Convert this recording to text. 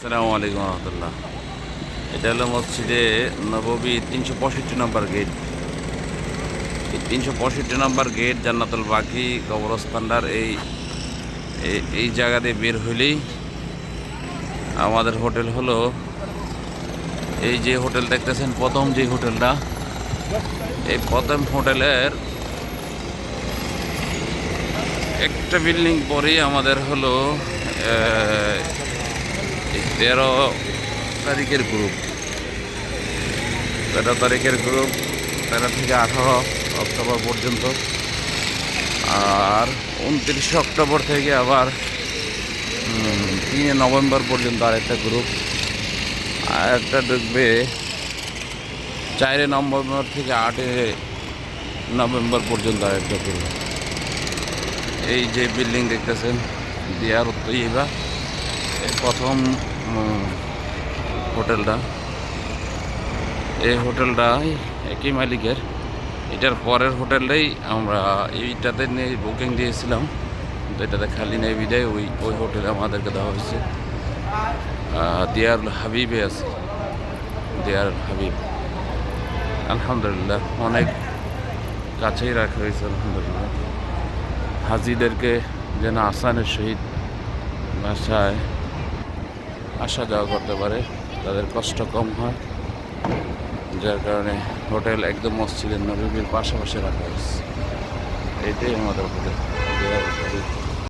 আসসালামু আলাইকুম রহমতুল্লাহ। এটা হলো মসজিদে নববী তিনশো পঁয়ষট্টি নম্বর গেট। এই তিনশো পঁয়ষট্টি নম্বর গেট জান্নাতুল বাকি কবরস্থানটার এই, এই- জায়গা দিয়ে বের হইলেই আমাদের হোটেল হলো, এই যে হোটেল দেখতেছেন, প্রথম যে হোটেলটা, এই প্রথম হোটেলের একটা বিল্ডিং পরেই আমাদের হলো তেরো তারিখের গ্রুপ তেরো তারিখের গ্রুপ তেরো থেকে আঠারো অক্টোবর পর্যন্ত। আর উনত্রিশে অক্টোবর থেকে আবার তিনে নভেম্বর পর্যন্ত আরেকটা গ্রুপ আর একটা ঢুকবে চারে নভেম্বর থেকে আটে নভেম্বর পর্যন্ত আরেকটা গ্রুপ এই যে বিল্ডিং দেখতেছেন, দিয়ার উত্তর প্রথম হোটেলটা। এই হোটেলটা একই মালিকের। এটার পরের হোটেলটাই আমরা এইটাতে নিয়ে বুকিং দিয়েছিলাম। কিন্তু এটাতে খালি নেই বিদায় ওই ওই হোটেলে আমাদেরকে দেওয়া হয়েছে। আহ, দিয়ার হাবিবে আছে। দিয়ার হাবিব। আলহামদুলিল্লাহ অনেক কাছেই রাখা হয়েছে আলহামদুলিল্লাহ। হাজিদেরকে যেন আসানের সহিত বাসায় আসা যাওয়া করতে পারে, তাদের কষ্ট কম হয়, যার কারণে হোটেল একদম মসজিদের নবীর পাশাপাশি রাখা হয়েছে। এটাই আমাদের হোটেল